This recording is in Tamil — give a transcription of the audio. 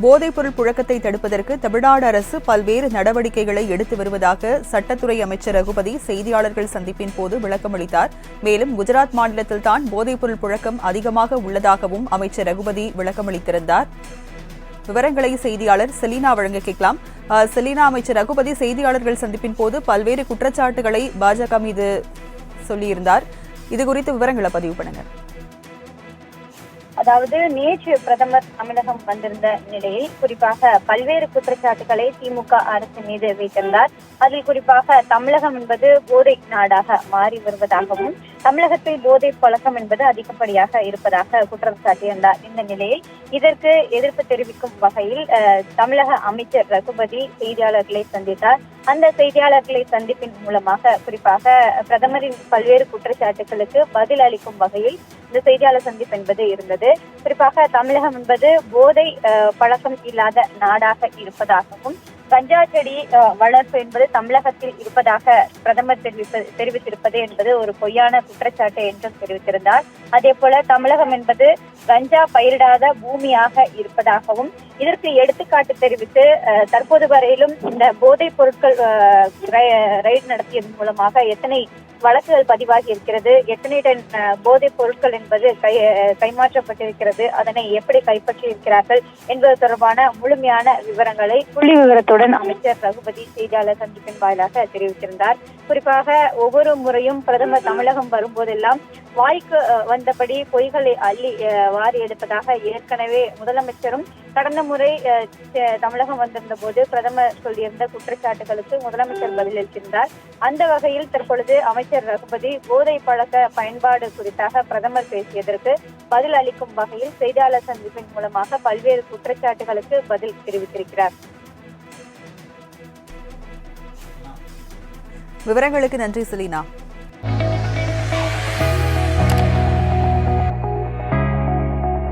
போதைப்பொருள் புழக்கத்தை தடுப்பதற்கு தமிழ்நாடு அரசு பல்வேறு நடவடிக்கைகளை எடுத்து வருவதாக சட்டத்துறை அமைச்சர் ரகுபதி செய்தியாளர்கள் சந்திப்பின் போது விளக்கமளித்தார் மேலும் குஜராத் மாநிலத்தில்தான் போதைப்பொருள் புழக்கம் அதிகமாக உள்ளதாகவும் அமைச்சர் ரகுபதி விளக்கமளித்திருந்தார் விவரங்களை செய்தியாளர் செலீனா வழங்க கேட்கலாம். செலீனா அமைச்சர் ரகுபதி செய்தியாளர்கள் சந்திப்பின் போது பல்வேறு குற்றச்சாட்டுகளை பாஜக மீது சொல்லியிருந்தார். இது குறித்து விவரங்களை பதிவு பண்ணுங்க அதாவது நேற்று பிரதமர் தமிழகம் வந்திருந்த நிலையில் குறிப்பாக பல்வேறு குற்றச்சாட்டுகளை திமுக அரசு மீது வைத்திருந்தார். அதில் குறிப்பாக தமிழகம் என்பது போதை நாடாக மாறி வருவதாகவும் தமிழகத்தில் போதை பழக்கம் என்பது அதிகப்படியாக இருப்பதாக குற்றம் சாட்டியிருந்தார். இந்த நிலையில் இதற்கு எதிர்ப்பு தெரிவிக்கும் வகையில் அஹ், தமிழக அமைச்சர் ரகுபதி செய்தியாளர்களை சந்தித்தார். அந்த செய்தியாளர்களை சந்திப்பின் மூலமாக குறிப்பாக பிரதமரின் பல்வேறு குற்றச்சாட்டுகளுக்கு பதில் அளிக்கும் வகையில் இந்த செய்தியாளர் சந்திப்பு என்பது இருந்தது. குறிப்பாக தமிழகம் என்பது போதை பழக்கம் இல்லாத நாடாக இருப்பதாகவும் கஞ்சா செடி வளர்ப்பு என்பது தமிழகத்தில் இருப்பதாக பிரதமர் தெரிவிப்ப தெரிவித்திருப்பது என்பது ஒரு பொய்யான குற்றச்சாட்டு என்றும் தெரிவித்திருந்தார். அதே போல தமிழகம் என்பது கஞ்சா பயிரிடாத பூமியாக இருப்பதாகவும் இதற்கு எடுத்துக்காட்டு தெரிவித்து தற்போது வரையிலும் இந்த போதைப் பொருட்கள் ரைடு நடத்தியதன் மூலமாக எத்தனை வழக்குகள் பதிவாகி இருக்கிறது எத்தனை டன் போதைப் பொருட்கள் என்பது கை கைமாற்றப்பட்டிருக்கிறது அதனை எப்படி கைப்பற்றி இருக்கிறார்கள் என்பது தொடர்பான முழுமையான விவரங்களை புள்ளி விவரத்துடன் அமைச்சர் ரகுபதி செய்தியாளர் சந்திப்பின் வாயிலாக தெரிவித்திருந்தார். குறிப்பாக ஒவ்வொரு முறையும் பிரதமர் தமிழகம் வரும்போதெல்லாம் வாய்க்கு வந்தபடி பொய்களை அள்ளி வாரி எடுப்பதாக ஏற்கனவே முதலமைச்சரும் கடந்த முறை தமிழகம் வந்திருந்த போது பிரதமர் சொல்லியிருந்த குற்றச்சாட்டுகளுக்கு முதலமைச்சர் பதிலளித்திருந்தார். அந்த வகையில் தற்பொழுது அமைச்சர் ரகுபதி போதை பழக்க பயன்பாடு குறித்தாக பிரதமர் பேசியதற்கு பதில் அளிக்கும் வகையில் செய்தியாளர் சந்திப்பின் மூலமாக பல்வேறு குற்றச்சாட்டுகளுக்கு பதில் தெரிவித்திருக்கிறார். விவரங்களுக்கு நன்றி செலீனா.